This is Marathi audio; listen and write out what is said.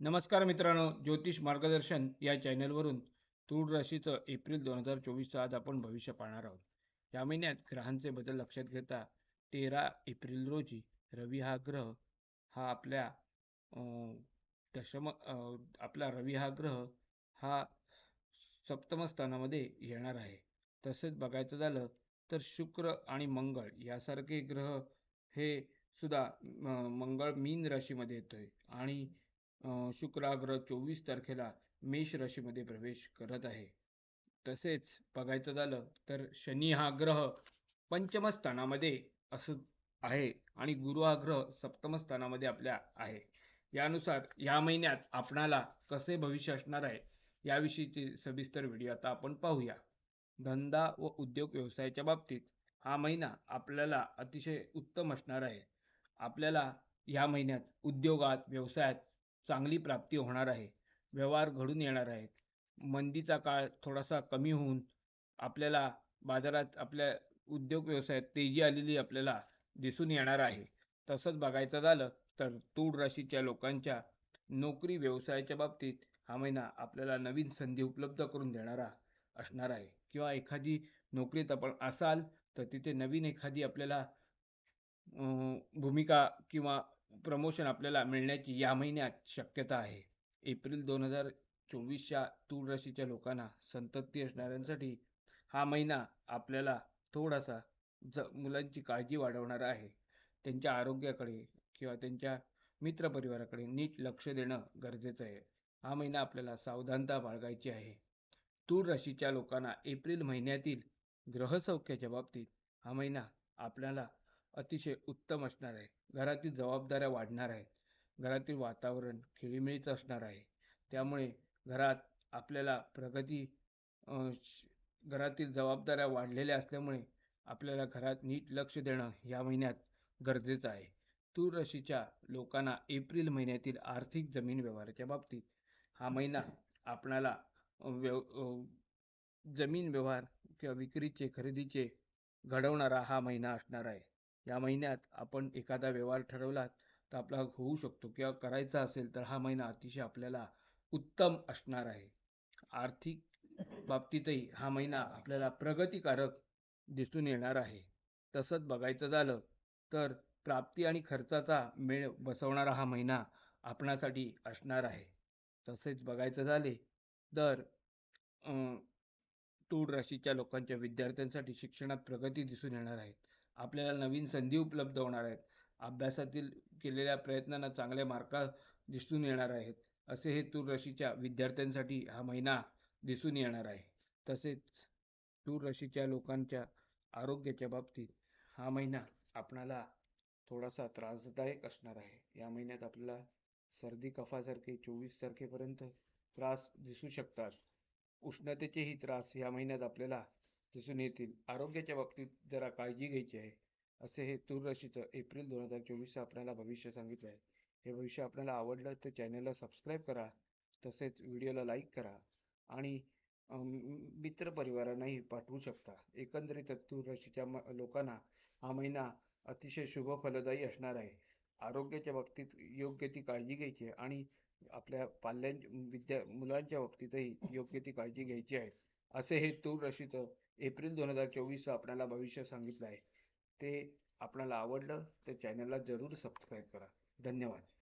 नमस्कार मित्रांनो ज्योतिष मार्गदर्शन या चॅनलवरून तूळ राशीचं एप्रिल दोन हजार चोवीसचं आज आपण भविष्य पाहणार आहोत. या महिन्यात ग्रहांचे बदल लक्षात घेता तेरा एप्रिल रोजी रवी हा ग्रह हा आपल्या दशम आपला रवी हा ग्रह हा सप्तम स्थानामध्ये येणार आहे. तसेच बघायचं झालं तर शुक्र आणि मंगळ यासारखे ग्रह हे सुद्धा मंगळ मीन राशीमध्ये येतोय आणि अं, शुक्र चोवीस तारखेला मेष राशीमध्ये प्रवेश करत आहे. तसेच बघायचं झालं तर शनी हा ग्रह पंचम स्थानामध्ये असं आहे आणि गुरु हा ग्रह सप्तम स्थानामध्ये आपल्या आहे. यानुसार या महिन्यात आपणाला कसे भविष्य असणार आहे याविषयीची सविस्तर व्हिडिओ आता आपण पाहूया. धंदा व उद्योग व्यवसायाच्या बाबतीत हा महिना आपल्याला अतिशय उत्तम असणार आहे. आपल्याला या महिन्यात उद्योगात व्यवसायात चांगली प्राप्ती होणार आहे. व्यवहार घडून येणार आहेत. मंदीचा काळ थोडासा कमी होऊन आपल्याला बाजारात आपल्या उद्योग व्यवसायात तेजी आलेली आपल्याला दिसून येणार आहे. तसंच बघायचं झालं तर तूळ राशीच्या लोकांच्या नोकरी व्यवसायाच्या बाबतीत हा महिना आपल्याला नवीन संधी उपलब्ध करून देणारा असणार आहे. किंवा एखादी नोकरीत आपण असाल तर तिथे नवीन एखादी आपल्याला भूमिका किंवा प्रमोशन आपल्याला मिळण्याची या महिन्यात शक्यता आहे. एप्रिल दोन हजार चोवीसच्या तूळ राशीच्या लोकांना संतती असणाऱ्यांसाठी हा महिना आपल्याला थोडासा ज मुलांची काळजी वाढवणारा आहे. त्यांच्या आरोग्याकडे किंवा त्यांच्या मित्रपरिवाराकडे नीट लक्ष देणं गरजेचं आहे. हा महिना आपल्याला सावधानता बाळगायची आहे. तूळ राशीच्या लोकांना एप्रिल महिन्यातील ग्रहसौख्याच्या बाबतीत हा महिना आपल्याला अतिशय उत्तम असणार आहे. घरातील जबाबदाऱ्या वाढणार आहेत. घरातील वातावरण खेळीमेळीचं असणार आहे. त्यामुळे घरात आपल्याला प्रगती श- घरातील जबाबदाऱ्या वाढलेल्या असल्यामुळे आपल्याला घरात नीट लक्ष देणं या महिन्यात गरजेचं आहे. तूर राशीच्या लोकांना एप्रिल महिन्यातील आर्थिक जमीन व्यवहाराच्या बाबतीत हा महिना आपणाला व्यव जमीन व्यवहार किंवा विक्रीचे खरेदीचे घडवणारा हा महिना असणार आहे. या महिन्यात आपण एखादा व्यवहार ठरवला तर आपला होऊ शकतो किंवा करायचा असेल तर हा महिना अतिशय आपल्याला उत्तम असणार आहे. आर्थिक बाबतीतही हा महिना आपल्याला प्रगतिकारक दिसून येणार आहे. तसंच बघायचं झालं तर प्राप्ती आणि खर्चाचा मेळ बसवणारा हा महिना आपणासाठी असणार आहे. तसेच बघायचं झाले तर तूळ राशीच्या लोकांच्या विद्यार्थ्यांसाठी शिक्षणात प्रगती दिसून येणार आहे. आपल्याला नवीन संधी उपलब्ध होणार आहेत. अभ्यासातील केलेल्या प्रयत्नांना चांगले मार्क दिसून येणार आहेत. असे हे तूर राशीच्या विद्यार्थ्यांसाठी हा महिना दिसून येणार आहे. तसेच तूर राशीच्या लोकांच्या आरोग्याच्या बाबतीत हा महिना आपणाला थोडासा त्रासदायक असणार आहे. या महिन्यात आपल्याला सर्दी कफासारखे चोवीस तारखेपर्यंत त्रास दिसू शकतात. उष्णतेचेही त्रास या महिन्यात आपल्याला दिसून येतील. आरोग्याच्या बाबतीत जरा काळजी घ्यायची आहे असे हे तूर राशीचं एप्रिल दोन हजार चोवीसचं आपल्याला भविष्य सांगितलं आहे हे भविष्य आपल्याला आवडलं तर चॅनलला सबस्क्राईब करा तसेच व्हिडिओला लाईक करा आणि मित्रपरिवारांनाही पाठवू शकता. एकंदरीत तूर राशीच्या लोकांना हा महिना अतिशय शुभ फलदायी असणार आहे. आरोग्याच्या बाबतीत योग्य ती काळजी घ्यायची आहे आणि आपल्या पाल्यां विद्या मुलांच्या बाबतीतही योग्य ती काळजी घ्यायची आहे. असे हे तूर रचित एप्रिल दोन हजार चोवीस आपल्याला भविष्य सांगितलं आहे. ते आपल्याला आवडलं तर चॅनलला जरूर सबस्क्राईब करा. धन्यवाद.